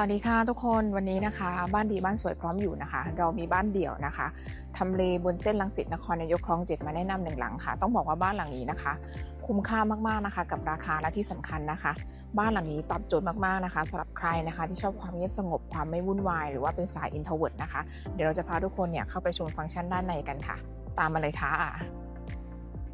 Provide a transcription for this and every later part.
สวัสดีค่ะทุกคนวันนี้นะคะ บ้านดีบ้านสวยพร้อมอยู่นะคะ เรามีบ้านเดี่ยวนะคะทำเลบนเส้นลังสิตนครนายกคลองเจ็ดมาแนะนำหนึ่งหลังค่ะ ต้องบอกว่าบ้านหลังนี้นะคะ คุ้มค่ามากๆนะคะ กับราคาและที่สำคัญนะคะ บ้านหลังนี้ตอบโจทย์มากๆนะคะสำหรับใครนะคะ ที่ชอบความเงียบสงบความไม่วุ่นวาย หรือว่าเป็นสายอินโทรเวิร์ดนะคะ เดี๋ยวเราจะพาทุกคนเนี่ยเข้าไปชมฟังก์ชันด้านในกันค่ะ ตามมาเลยค่ะ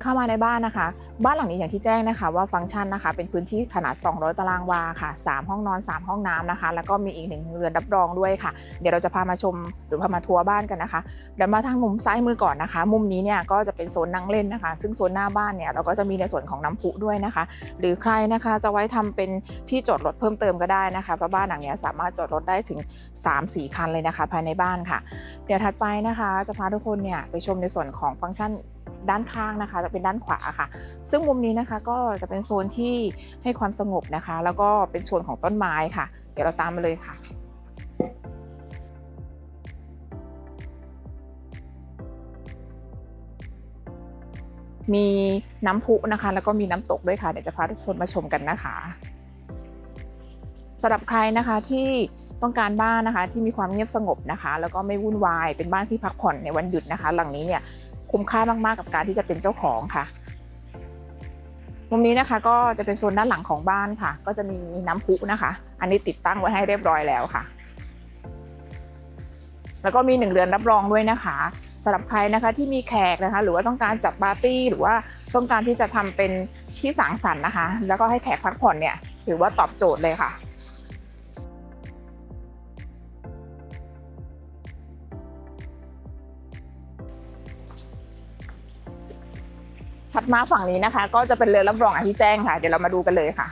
เข้ามาในบ้านนะคะ บ้านหลังนี้อย่างที่แจ้งนะคะ ว่าฟังก์ชันนะคะ เป็นพื้นที่ขนาด 200 ตารางวาค่ะ 3 ห้องนอน 3 ห้องน้ำนะคะ แล้วก็มีอีกหนึ่งเรือนรับรองด้วยค่ะ เดี๋ยวเราจะพามาชมหรือพามาทัวร์บ้านกันนะคะ เดี๋ยวมาทางมุมซ้ายมือก่อนนะคะ มุมนี้เนี่ยก็จะเป็นโซนนั่งเล่นนะคะ ซึ่งโซนหน้าบ้านเนี่ยเราก็จะมีในส่วนของน้ำพุด้วยนะคะ หรือใครนะคะจะไว้ทำเป็นที่จอดรถเพิ่มเติมก็ได้นะคะเพราะบ้านหลังนี้สามารถจอดรถได้ถึง 3-4 คันเลยนะคะ ภายในบ้านค่ะ เดี๋ยวถัดไปนะคะ จะพาทุกคนเนี่ยไปชมในส่วนของฟังก์ชัน ด้านข้างนะคะจะเป็นด้านขวาค่ะ ซึ่งมุมนี้นะคะก็จะเป็นโซนที่ให้ความสงบนะคะ แล้วก็เป็นโซนของต้นไม้ค่ะ เดี๋ยวเราตามมาเลยค่ะมีน้ำพุนะคะ แล้วก็มีน้ำตกด้วยค่ะ เดี๋ยวจะพาทุกคนมาชมกันนะคะสำหรับใครนะคะที่ต้องการบ้านนะคะ ที่มีความเงียบสงบนะคะ แล้วก็ไม่วุ่นวายเป็นบ้านที่พักผ่อนในวันหยุดนะคะ หลังนี้เนี่ย คุ้มค่ามากๆกับการที่จะเป็นเจ้าของค่ะมุมนี้นะคะก็จะเป็นโซนด้านหลังของบ้านค่ะ ก็จะมีน้ำพุนะคะ อันนี้ติดตั้งไว้ให้เรียบร้อยแล้วค่ะ แล้วก็มีหนึ่งเรือนรับรองด้วยนะคะสำหรับใครนะคะที่มีแขกนะคะ หรือว่าต้องการจัดปาร์ตี้หรือว่าต้องการที่จะทำเป็นที่สังสรรค์นะคะ แล้วก็ให้แขกพักผ่อนเนี่ยถือว่าตอบโจทย์เลยค่ะ ถัดมาฝั่งนี้นะคะ ก็จะเป็นเรือนรับรองอาที่แจ้งค่ะ เดี๋ยวเรามาดูกันเลยค่ะ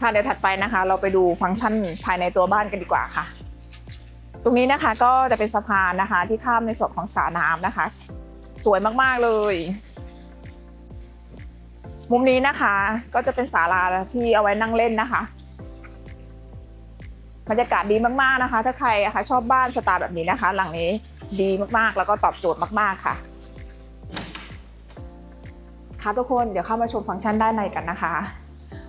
ค่ะเดี๋ยวถัดไปนะคะ เราไปดูฟังก์ชันภายในตัวบ้านกันดีกว่าค่ะ ตรงนี้นะคะก็จะเป็นสะพานนะคะ ที่ข้ามในส่วนของสระน้ำนะคะ สวยมากๆเลย มุมนี้นะคะก็จะเป็นศาลาที่เอาไว้นั่งเล่นนะคะบรรยากาศดีมากๆนะคะ ถ้าใครอะคะชอบบ้านสไตล์แบบนี้นะคะ หลังนี้ดีมากๆ แล้วก็ตอบโจทย์มากๆค่ะ ค่ะทุกคนเดี๋ยวเข้ามาชมฟังก์ชันด้านในกันนะคะ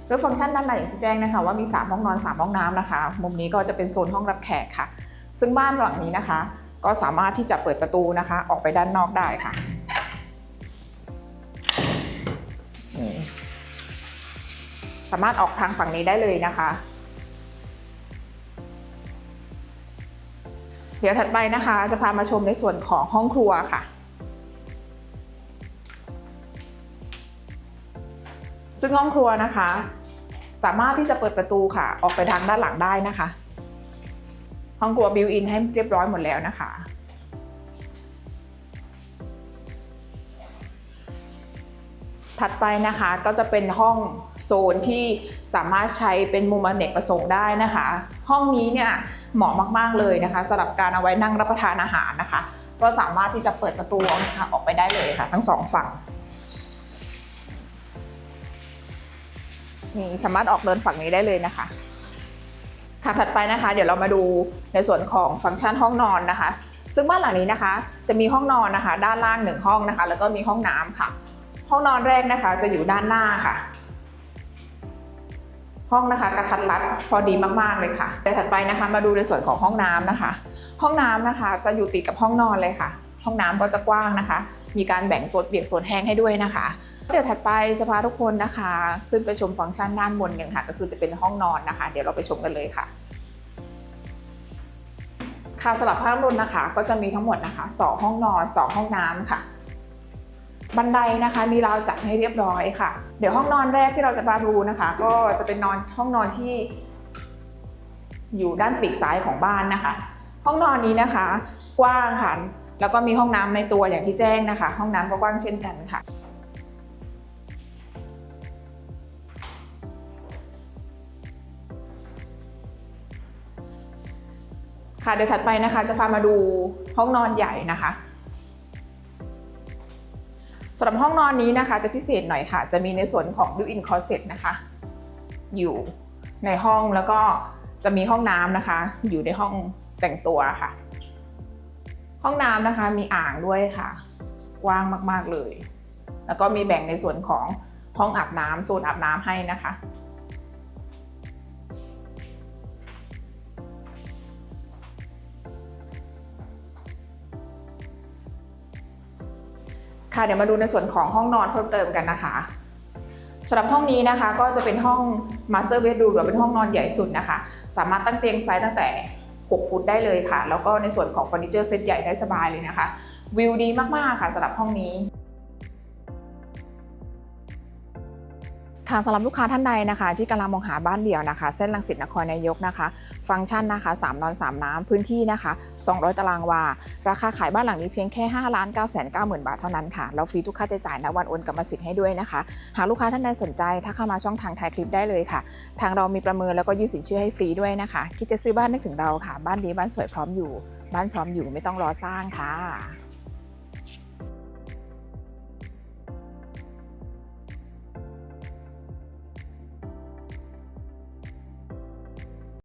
โดยฟังก์ชันด้านในอย่างที่แจ้งนะคะ ว่ามี 3 ห้องนอน 3 ห้องน้ำนะคะ มุมนี้ก็จะเป็นโซนห้องรับแขกค่ะ ซึ่งบ้านหลังนี้นะคะ ก็สามารถที่จะเปิดประตูนะคะ ออกไปด้านนอกได้ค่ะสามารถออกทางฝั่งนี้ได้เลยนะคะ เดี๋ยวถัดไปนะคะ จะพามาชมในส่วนของห้องครัวค่ะซึ่งห้องครัวนะคะ สามารถที่จะเปิดประตูค่ะ ออกไปทางด้านหลังได้นะคะ ห้องครัวบิวอินให้เรียบร้อยหมดแล้วนะคะ ถัดไปนะคะก็จะเป็นห้องโซนที่สามารถใช้เป็นมุมอเนกประสงค์ได้นะคะ ห้องนี้เนี่ยเหมาะมากๆเลยนะคะสำหรับการเอาไว้นั่งรับประทานอาหารนะคะ ก็สามารถที่จะเปิดประตูนะคะออกไปได้เลยค่ะ ทั้งสองฝั่งนี่สามารถออกเดินฝั่งนี้ได้เลยนะคะ ค่ะถัดไปนะคะ เดี๋ยวเรามาดูในส่วนของฟังก์ชันห้องนอนนะคะ ซึ่งบ้านหลังนี้นะคะ จะมีห้องนอนนะคะ ด้านล่างหนึ่งห้องนะคะ แล้วก็มีห้องน้ำค่ะ ห้องนอนแรกนะคะจะอยู่ด้านหน้าค่ะ ห้องนะคะกระทัดรัดพอดีมากๆเลยค่ะแต่ถัดไปนะคะ มาดูในส่วนของห้องน้ำนะคะ ห้องน้ำนะคะ จะอยู่ติดกับห้องนอนเลยค่ะ ห้องน้ำก็จะกว้างนะคะ มีการแบ่งโซนเปียกโซนแห้งให้ด้วยนะคะ เดี๋ยวถัดไปจะพาทุกคนนะคะ ขึ้นไปชมฟังก์ชันด้านบนกันค่ะ ก็คือจะเป็นห้องนอนนะคะ เดี๋ยวเราไปชมกันเลยค่ะค่ะสำหรับภาพรวมนะคะ ก็จะมีทั้งหมดนะคะ 2 ห้องนอน 2 ห้องน้ำค่ะ บันไดนะคะมีราวจัดให้เรียบร้อยค่ะ เดี๋ยวห้องนอนแรกที่เราจะมาดูนะคะ ก็จะเป็นนอนห้องนอนที่ อยู่ด้านปีกซ้ายของบ้านนะคะ ห้องนอนนี้นะคะ กว้างค่ะแล้วก็มีห้องน้ำในตัวอย่างที่แจ้งนะคะ ห้องน้ำก็กว้างเช่นกันค่ะ ค่ะเดี๋ยวถัดไปนะคะจะพามาดูห้องนอนใหญ่นะคะสำหรับห้องนอนนี้นะคะจะพิเศษหน่อยค่ะ จะมีในส่วนของ built-in closet นะคะ อยู่ในห้องแล้วก็จะมีห้องน้ำนะคะ อยู่ในห้องแต่งตัวค่ะ ห้องน้ำนะคะมีอ่างด้วยค่ะ กว้างมากๆเลย แล้วก็มีแบ่งในส่วนของห้องอาบน้ำโซนอาบน้ำให้นะคะ ค่ะเดี๋ยวมาดูในส่วนของห้องนอนเพิ่มเติมกันนะคะสำหรับห้องนี้นะคะก็จะเป็นห้อง Master Bedroom หรือเป็นห้องนอนใหญ่สุดนะคะ สามารถตั้งเตียงไซส์ตั้งแต่ 6 ฟุตได้เลยค่ะ แล้วก็ในส่วนของเฟอร์นิเจอร์เซตใหญ่ได้สบายเลยนะคะ วิวดีมาก ๆ ค่ะสำหรับห้องนี้ ค่ะสำหรับลูกค้าท่านใดนะคะ ที่กำลังมองหาบ้านเดี่ยวนะคะ เส้นลังสิตนครนายกนะคะ ฟังก์ชันนะคะ3นอน 3 น้ำพื้นที่นะคะ 200 ตารางวา ราคาขายบ้านหลังนี้เพียงแค่5ล้าน9 9 0 0 0 บาทเท่านั้นค่ะเราฟรีทุกค่าใช้จ่ายณวันโอนกรรมสิทธิ์ให้ด้วยนะคะ หากลูกค้าท่านใดสนใจถ้าเข้ามาช่องทางถ่ายคลิปได้เลยค่ะ ทางเรามีประเมินแล้วก็ยื่นสินเชื่อให้ฟรีด้วยนะคะคิดจะซื้อบ้านนึกถึงเราค่ะ บ้านดีบ้านสวยพร้อมอยู่ บ้านพร้อมอยู่ไม่ต้องรอสร้างค่ะ